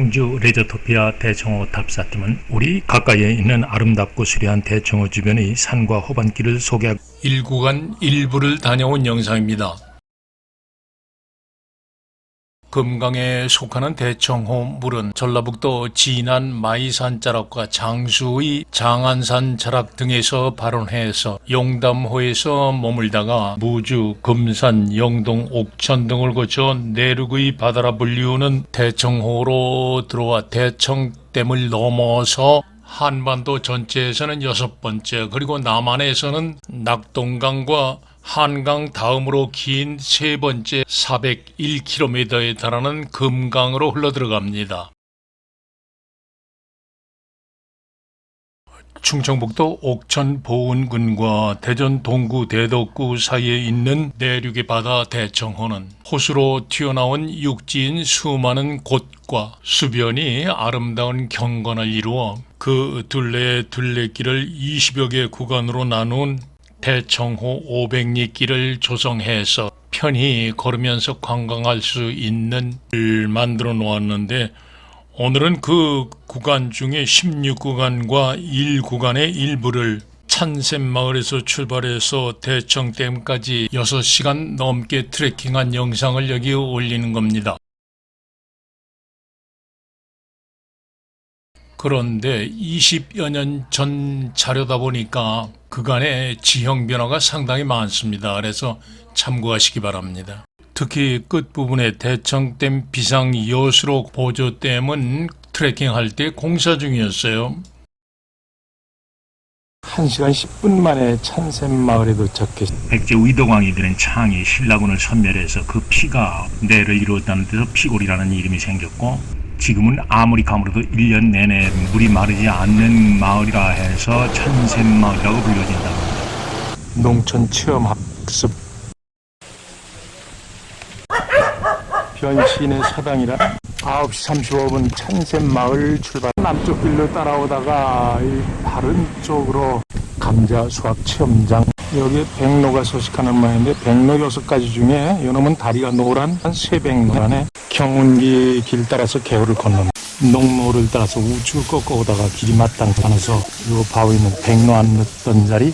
청주 레저토피아 대청호 탑사팀은 우리 가까이에 있는 아름답고 수려한 대청호 주변의 산과 호반길을 소개하고 1구간 일부를 다녀온 영상입니다. 금강에 속하는 대청호 물은 전라북도 진안 마이산 자락과 장수의 장안산 자락 등에서 발원해서 용담호에서 머물다가 무주, 금산, 영동, 옥천 등을 거쳐 내륙의 바다라 불리우는 대청호로 들어와 대청댐을 넘어서 한반도 전체에서는 여섯 번째, 그리고 남한에서는 낙동강과 한강 다음으로 긴 세 번째 401km에 달하는 금강으로 흘러들어갑니다. 충청북도 옥천 보은군과 대전 동구 대덕구 사이에 있는 내륙의 바다 대청호는 호수로 튀어나온 육지인 수많은 곳과 수변이 아름다운 경관을 이루어 그 둘레 둘레길을 20여 개 구간으로 나눈 대청호 500리 길을 조성해서 편히 걸으면서 관광할 수 있는 을 만들어 놓았는데 오늘은 그 구간 중에 16구간과 1구간의 일부를 찬샘마을에서 출발해서 대청댐까지 6시간 넘게 트레킹한 영상을 여기 올리는 겁니다. 그런데 20여 년 전 자료다 보니까 그간의 지형 변화가 상당히 많습니다. 그래서 참고하시기 바랍니다. 특히 끝부분에 대청댐 비상 여수로 보조댐은 트레킹할 때 공사 중이었어요. 1시간 10분 만에 찬샘마을에 도착했습니다. 백제 의도광이 되는 창이 신라군을 섬멸해서 그 피가 내를 이루었다는 데서 피골이라는 이름이 생겼고 지금은 아무리 가물어도 1년 내내 물이 마르지 않는 마을이라 해서 천샘마을이라고 불려진다고 합니다. 농촌 체험 학습. 변신의 사당이라 9시 35분 찬샘마을 출발. 남쪽 길로 따라오다가 이 다른 쪽으로 감자 수확 체험장. 여기에 백로가 서식하는 모양인데 백로 여섯 가지 중에 요놈은 다리가 노란 한 세백로안에 경운기 길 따라서 개울을 건너 농로를 따라서 우측을 꺾어 오다가 길이 마땅찮아서 요 바위 있는 백로 안 넣던 자리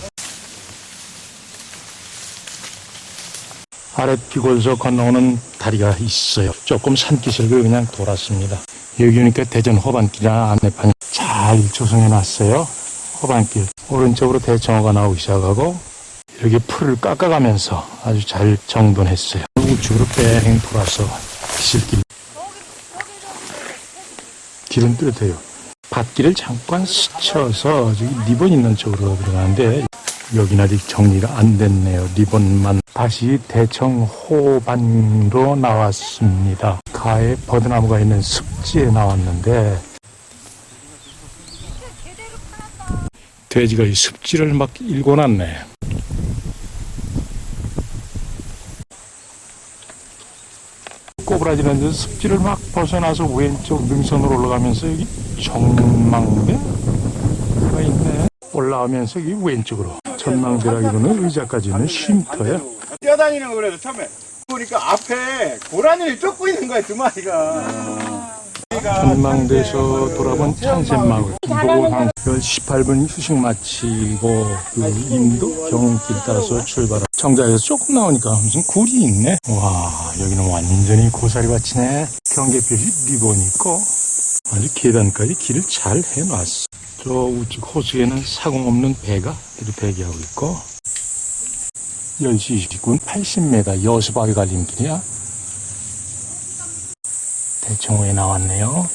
아래 피골서 건너오는 다리가 있어요. 조금 산기슭을 그냥 돌았습니다. 여기 오니까 대전 호반길이나 안내판 잘 조성해 놨어요. 호반길. 오른쪽으로 대청호가 나오기 시작하고 이렇게 풀을 깎아가면서 아주 잘 정돈했어요. 우측으로 뺑 돌아서 기슭길. 길은 뚜렷해요. 밭길을 잠깐 스쳐서 저기 리본 있는 쪽으로 들어가는데 여긴 아직 정리가 안 됐네요. 리본만 다시 대청 호반으로 나왔습니다. 가에 버드나무가 있는 습지에 나왔는데 돼지가 이 습지를 막 일궈놨네. 꼬부라지는 저 습지를 막 벗어나서 왼쪽 능선으로 올라가면서 여기 정망대가 있네. 올라가면서 여기 왼쪽으로 전망대라기로는 의자까지 있는 쉼터야. 뛰어다니는 거 그래도 처음에 보니까 앞에 고라니를 쫓고 있는 거야 두 마리가 전망대에서 돌아본 찬샘마을. 김포공항 18분 휴식 마치고 그 임도 경운길 따라서 출발한 정자에서 조금 나오니까 무슨 굴이 있네. 와 여기는 완전히 고사리 밭이네. 경계표시 리본이 있고 아주 계단까지 길을 잘 해놨어. 저 우측 호수에는 사공 없는 배가 이렇게 대기하고 있고 10시 29분 80m 여수바위 갈림길이야 대청호에 나왔네요.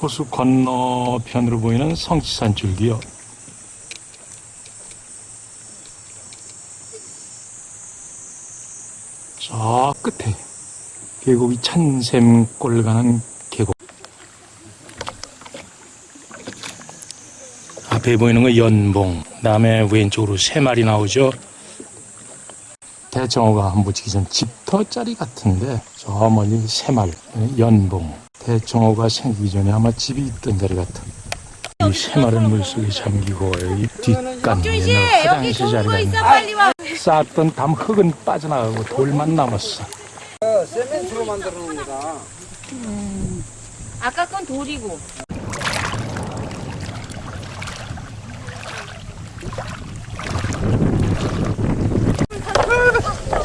호수 건너편으로 보이는 성치산 줄기요. 저 끝에 계곡이 찬샘골 가는 계곡. 앞에 보이는 거 연봉 다음에 왼쪽으로 세 마리 나오죠. 대청호가 묻히기 전 집터짜리 같은데 저 멀리 새말 연봉. 대청호가 생기기 전에 아마 집이 있던 자리 같아 이 새마른 물속에 잠기고 여기 뒷간에는 화장실 자리가 와. 쌓았던 담 흙은 빠져나가고 돌만 남았어 세멘트로 만들어 놓은 거다. 아까 건 돌이고.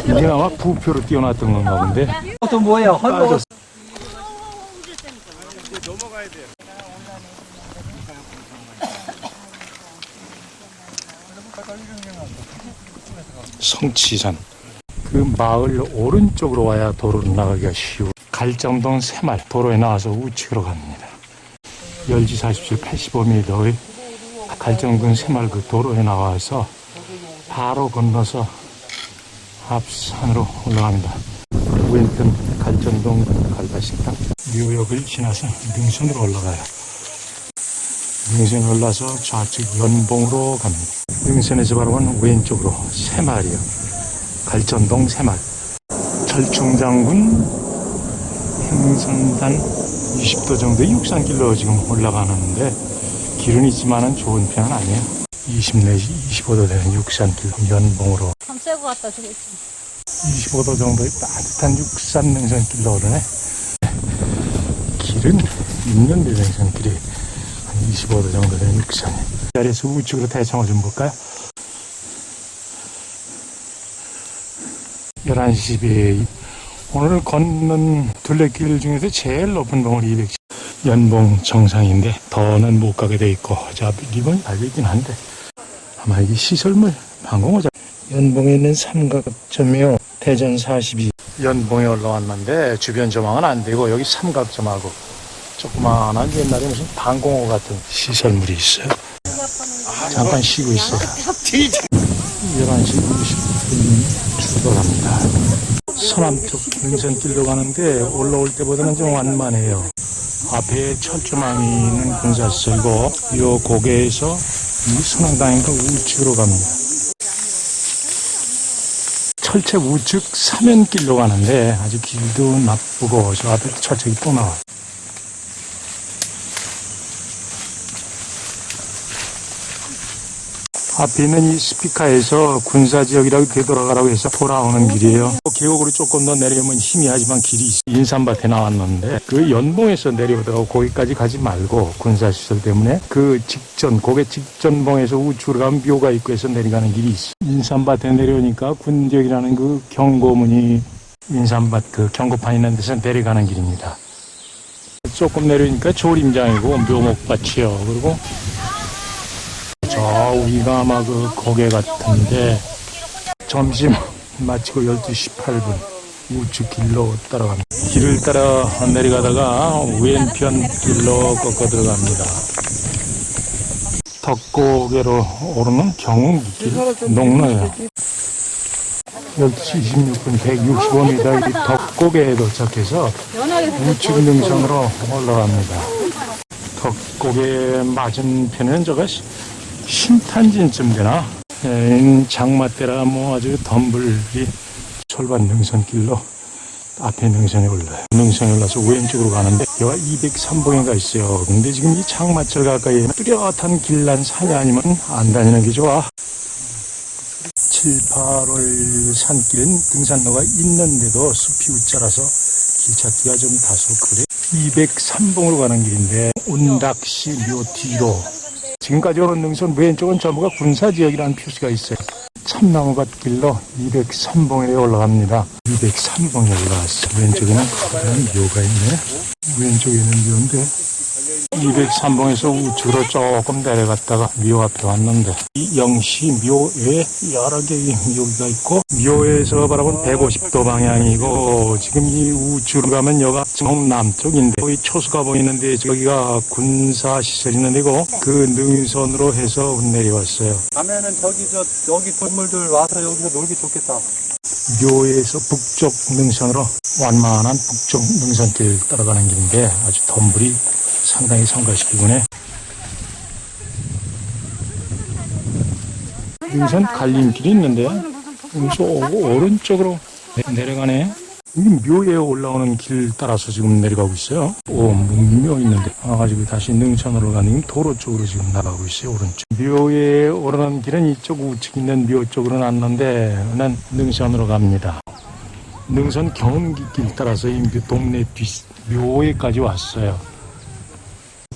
이게 아마 부표로 띄워놨던 건가 본데 또 뭐야? 헌 거 성치산 그 마을 오른쪽으로 와야 도로로 나가기가 쉬워. 갈정동 새말 도로에 나와서 우측으로 갑니다. 열지 47 85m의 갈정동 새말 그 도로에 나와서 바로 건너서 앞산으로 올라갑니다. 왼편 갈정동 갈바식당. 묘역을 지나서 능선으로 올라가요. 능선에 올라서 좌측 연봉으로 갑니다. 능선에서 바라보면 왼쪽으로 새마을이요. 갈전동 새마을. 철충장군 행선단 20도 정도의 육산길로 지금 올라가는데 길은 있지만은 좋은 편은 아니에요. 20 내지 25도 되는 육산길로 연봉으로 감새고 갔다 저기. 25도 정도의 따뜻한 육산 능선길로 오르네. 길은 6년 된 능선길이 한 25도 정도 되는 육산. 이 자리에서 우측으로 대청을 좀 볼까요? 11시 12에 오늘 걷는 둘레길 중에서 제일 높은 봉우리 210 연봉 정상인데 더는 못 가게 돼 있고 저 앞에 리본이 달려있긴 한데 아마 이게 시설물 방공호자. 연봉에 있는 삼각점이요. 대전 42 연봉에 올라왔는데 주변 조망은 안 되고 여기 삼각점하고 조그마한 옛날에 무슨 방공호 같은 시설물이 있어요. 잠깐 쉬고 있어요. 11시 20분 출발합니다. 서남쪽 능선길로 가는데 올라올 때보다는 좀 완만해요. 앞에 철조망이 있는 군사시설이고 이 고개에서 이 선앙당인가 우측으로 갑니다. 철책 우측 사면길로 가는데 아주 길도 나쁘고 저 앞에 철책이 또 나와. 앞에 있는 이 스피커에서 군사지역이라고 되돌아가라고 해서 돌아오는 길이에요. 계곡으로 조금 더 내려오면 희미하지만 길이 있어. 인삼밭에 나왔는데 그 연봉에서 내려오다가 거기까지 가지 말고 군사시설 때문에 그 직전, 고개 직전봉에서 우측으로 가면 묘가 있고 해서 내려가는 길이 있어. 인삼밭에 내려오니까 군지역이라는 그 경고문이 인삼밭 그 경고판 있는 데서 내려가는 길입니다. 조금 내려오니까 조림장이고 묘목밭이요. 그리고 저 위가 아마 그 고개 같은데 점심 마치고 12시 8분 우측 길로 따라갑니다. 길을 따라 내려가다가 왼편 길로 꺾어 들어갑니다. 덕고개로 오르는 경운길 농로예요. 12시 26분 165m 이 덕고개에 도착해서 우측 능선으로 올라갑니다. 덕고개 맞은편에는 저가 시- 신탄진쯤 되나? 에, 장마 때라 뭐 아주 덤불이 철반 능선길로 앞에 능선에 올라요. 능선에 올라서 왼쪽으로 가는데 여기가 203봉인가 있어요. 근데 지금 이 장마철 가까이에 뚜렷한 길난 산이 아니면 안 다니는 게 좋아. 7, 8월 산길은 등산로가 있는데도 숲이 웃자라서 길 찾기가 좀 다소 그래. 203봉으로 가는 길인데 운닥시 묘 뒤로 지금까지 오는 능선 왼쪽은 전부가 군사지역이라는 표시가 있어요. 참나무밭 길로 203봉에 올라갑니다. 203봉에 올라왔어. 왼쪽에는 커다란 묘가 있네. 왼쪽에 있는 묘인데 203봉에서 우측으로 조금 내려갔다가 묘 앞에 왔는데 이 영시 묘에 여러 개의 묘가 있고 묘에서 바라본 150도 방향이고 지금 이 우측으로 가면 여가 정남쪽인데 거기 초수가 보이는데 저기가 군사시설 있는 데고 그 능선으로 해서 내려왔어요. 가면은 저기 저 여기 동물들 와서 여기서 놀기 좋겠다. 묘에서 북쪽 능선으로 완만한 북쪽 능선길 따라가는 길인데 아주 덤불이 상당히 성가시키군요. 능선 갈림길이 있는데 여기서 오- 오른쪽으로 내- 내려가네. 이 묘에 올라오는 길 따라서 지금 내려가고 있어요. 오, 묘 있는데 와가지고 다시 능선으로 가는 도로 쪽으로 지금 나가고 있어요. 오른쪽. 묘에 오르는 길은 이쪽 우측 있는 묘 쪽으로 났는데 난 능선으로 갑니다. 능선 경운길 따라서 이 묘- 동네 뒤 묘에까지 왔어요.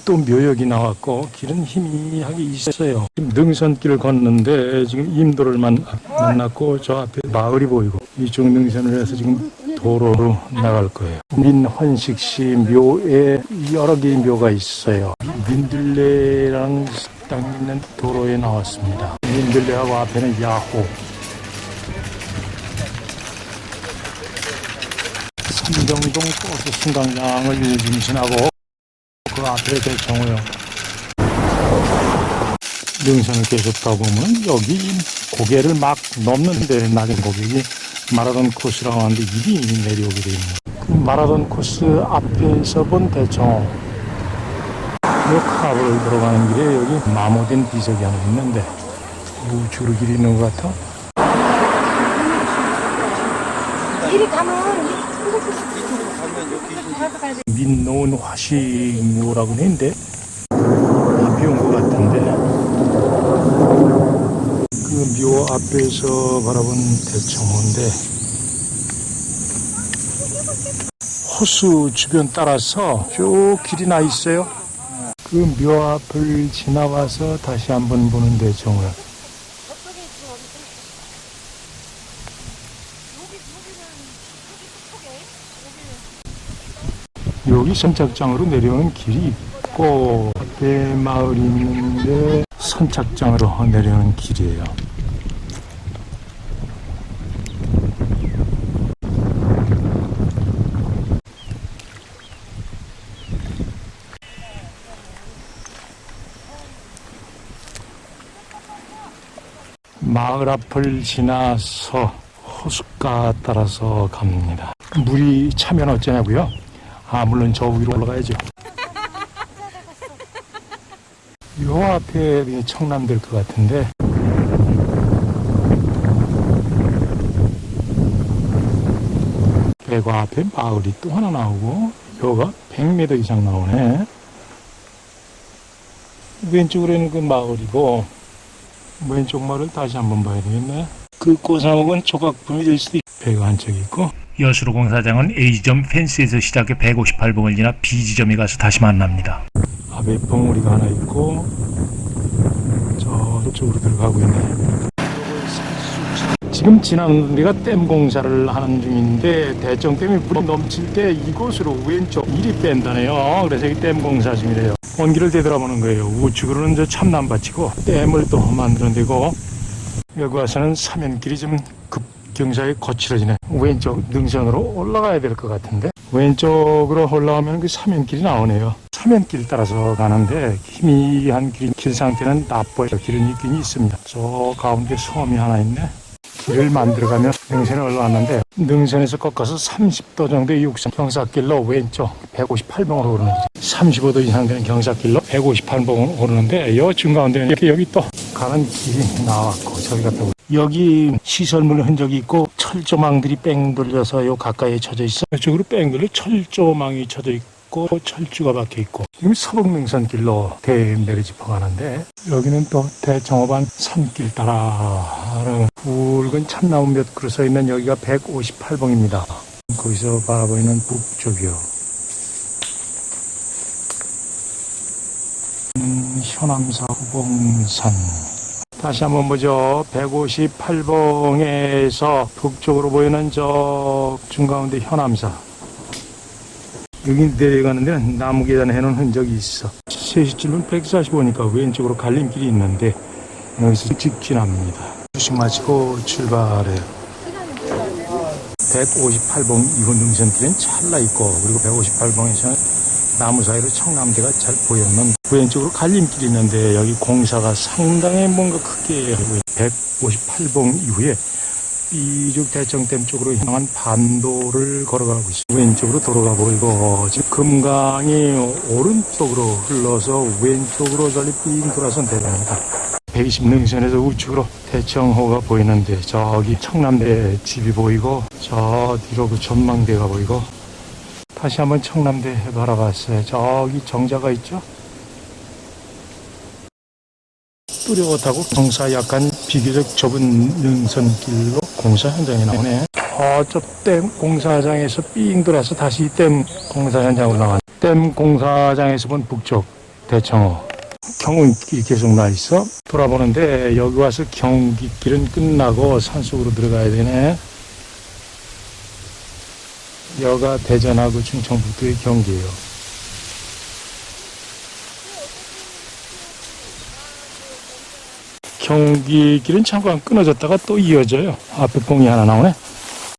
또 묘역이 나왔고 길은 희미하게 있어요. 지금 능선길을 걷는데 지금 임도를 만, 만났고 저 앞에 마을이 보이고 이쪽 능선을 해서 지금 도로로 나갈 거예요. 민헌식시 묘에 여러 개의 묘가 있어요. 민들레라는 식당이 있는 도로에 나왔습니다. 민들레하고 앞에는 야호. 삼정동 버스 지금 지나고 그 앞에 대청호요. 능선을 계속 가보면 여기 고개를 막 넘는데 낮은 고객이 마라톤 코스라고 하는데 일이 내려오게 되어 있는 그 마라톤 코스 앞에서 본 대청호. 요 카브를 들어가는 길에 여기 마모된 비석이 하나 있는데 우주로 길이 있는 것 같아. 이리 가면 여기 민노은 화식묘라고 했는데 비온 것 같은데 그 묘 앞에서 바라본 대청호인데 호수 주변 따라서 쭉 길이 나 있어요. 그 묘 앞을 지나와서 다시 한번 보는 대청호요 여기 선착장으로 내려오는 길이 있고 앞에 마을이 있는데 선착장으로 내려오는 길이에요. 마을 앞을 지나서 호숫가 따라서 갑니다. 물이 차면 어쩌냐고요? 아, 물론 저 위로 올라가야죠. 요 앞에 이게 청남 될 것 같은데. 배과 앞에 마을이 또 하나 나오고, 요가 100m 이상 나오네. 왼쪽으로는 그 마을이고, 왼쪽 마을을 다시 한번 봐야 되겠네. 그 꼬사목은 조각품이 될 수도 있고, 배가 한쪽 있고, 여수로 공사장은 A지점 펜스에서 시작해 158봉을 지나 B지점에 가서 다시 만납니다. 앞에 봉우리가 하나 있고 저쪽으로 들어가고 있네. 지금 지난 우리가 댐 공사를 하는 중인데 대청댐이 물이 넘칠 때 이곳으로 왼쪽 이리 뺀다네요. 그래서 이 댐 공사 중이래요. 원기를 되돌아보는 거예요. 우측으로는 저 참남밭이고 댐을 또 만들어내고 여기 와서는 사면길이 좀 급경사에 거칠어지네. 왼쪽 능선으로 올라가야 될 것 같은데 왼쪽으로 올라가면 그 사면길이 나오네요. 사면길 따라서 가는데 희미한 길, 길 상태는 나빠요. 길은 있긴 있습니다. 저 가운데 섬이 하나 있네. 길을 만들어가면 능선에 올라왔는데 능선에서 꺾어서 30도 정도의 육상 경사길로 왼쪽 158봉으로 오르는 거죠. 35도 이상 되는 경사길로 158봉으로 오르는데 여 중가운데 이렇게 여기 또 가는 길이 나왔고 갔다 오고 여기 시설물 흔적이 있고 철조망들이 뺑 돌려서 요 가까이에 쳐져 있어 이쪽으로 뺑 돌려 철조망이 쳐져 있고 철주가 박혀 있고 지금 서북능선 길로 대내려 짚어가는데 여기는 또 대청호반 산길 따라 붉은 참나무 몇 그루 서 있는 여기가 158봉입니다. 거기서 바라보이는 북쪽이요. 음, 현암사 후봉산 다시 한번 보죠. 158봉에서 북쪽으로 보이는 저 중가운데 현암사 여기 내려가는 데는 나무 계단 해놓은 흔적이 있어. 3시 쯤은 145니까 왼쪽으로 갈림길이 있는데 여기서 직진합니다. 휴식 마치고 출발해요. 158봉 이번 능선길은 찰나 있고 그리고 158봉에서는 나무 사이로 청남대가 잘 보였는 왼쪽으로 갈림길이 있는데 여기 공사가 상당히 뭔가 크게 하고 158봉 이후에 이쪽 대청댐 쪽으로 향한 반도를 걸어가고 있습니다. 왼쪽으로 도로가 보이고 지금 금강이 오른쪽으로 흘러서 왼쪽으로 저리 삥 돌아서 내려옵니다. 120 능선에서 우측으로 대청호가 보이는데 저기 청남대 집이 보이고 저 뒤로 그 전망대가 보이고 다시 한번 청남대 바라봤어요. 저기 정자가 있죠? 뚜렷하고 경사 약간 비교적 좁은 능선길로 공사 현장에 나오네. 저쪽 댐 공사장에서 삥 돌아서 다시 댐 공사 현장으로 나왔네. 댐 공사장에서 본 북쪽 대청호. 경운길이 계속 나 있어. 돌아보는데 여기 와서 경기길은 끝나고 산속으로 들어가야 되네. 여가 대전하고 충청북도의 경계예요. 경기 길은 잠깐 끊어졌다가 또 이어져요. 앞에 봉이 하나 나오네.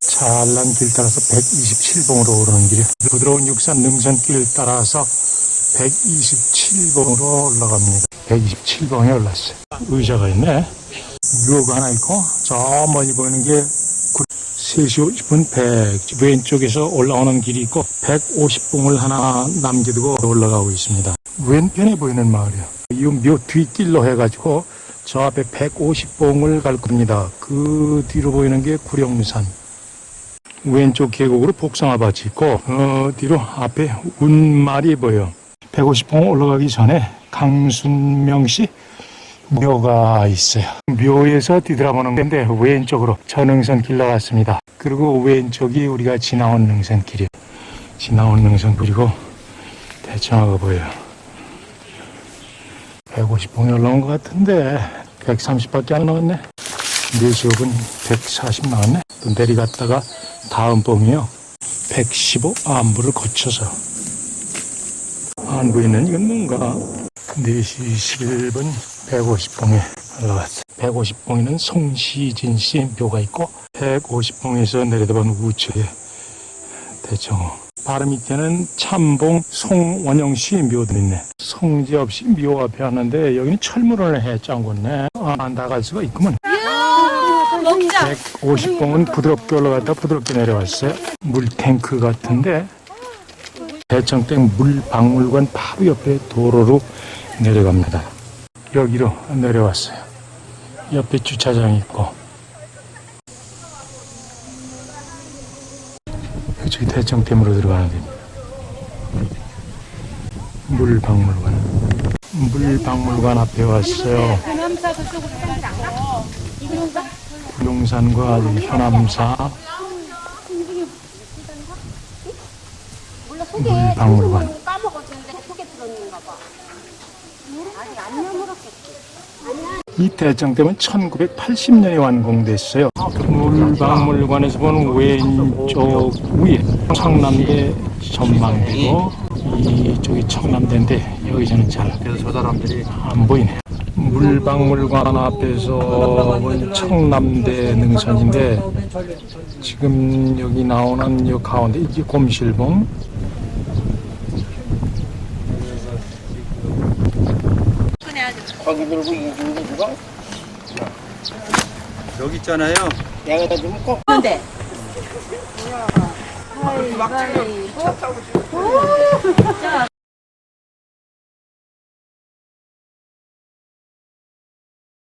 잘난 길 따라서 127봉으로 오르는 길이요. 부드러운 육산 능선길 따라서 127봉으로 올라갑니다. 127봉에 올랐어요. 의자가 있네. 묘가 하나 있고, 저 멀리 보이는 게 3시 50분 100. 왼쪽에서 올라오는 길이 있고, 150봉을 하나 남겨두고 올라가고 있습니다. 왼편에 보이는 마을이요. 이묘 뒷길로 해가지고, 저 앞에 150봉을 갈 겁니다. 그 뒤로 보이는 게 구룡산. 왼쪽 계곡으로 복숭아밭이 있고, 어, 뒤로 앞에 운말이 보여. 150봉 올라가기 전에 강순명 씨 묘가 있어요. 묘에서 뒤돌아보는 건데 왼쪽으로 전흥선 길 나왔습니다. 그리고 왼쪽이 우리가 지나온 능선길이요. 지나온 능선 그리고 대청하가 보여요. 150봉이 올라온 것 같은데 130밖에 안 나왔네. 4시 5분 140 나왔네. 또 내려갔다가 다음 봉이요. 115 안부를 거쳐서 안부에는 이건 뭔가 4시 11분 150봉에 올라갔어. 150봉에는 송시진 씨 묘가 있고 150봉에서 내려다본 우측에 대청호. 바로 밑에는 참봉 송원영 씨 묘도 있네. 성지 없이 묘 앞에 왔는데 여기는 철문을 해 짱궜네. 아, 나갈 수가 있구먼. 150봉은 부드럽게 올라갔다 부드럽게 내려왔어요. 물탱크 같은데 대청댐 물박물관 바로 옆에 도로로 내려갑니다. 여기로 내려왔어요. 옆에 주차장이 있고 이쪽이 대청댐으로 들어가는 데입니다. 물박물관 물박물관 앞에 왔어요. 구룡산과 현암사 물박물관 까먹었는데 속에 들었는가 봐. 아직 안 여물었겠지. 이 대청댐은 1980년에 완공됐어요. 물박물관에서 보는 왼쪽 위에 청남대 전망대고 이쪽이 청남대인데 여기서는 잘 안 보이네. 물박물관 앞에서 본 청남대 능선인데 지금 여기 나오는 이 가운데 이게 곰실봉 거기 들고 이중도 누가? 여기 있잖아요. 내가 좀 꼭. 근데 자,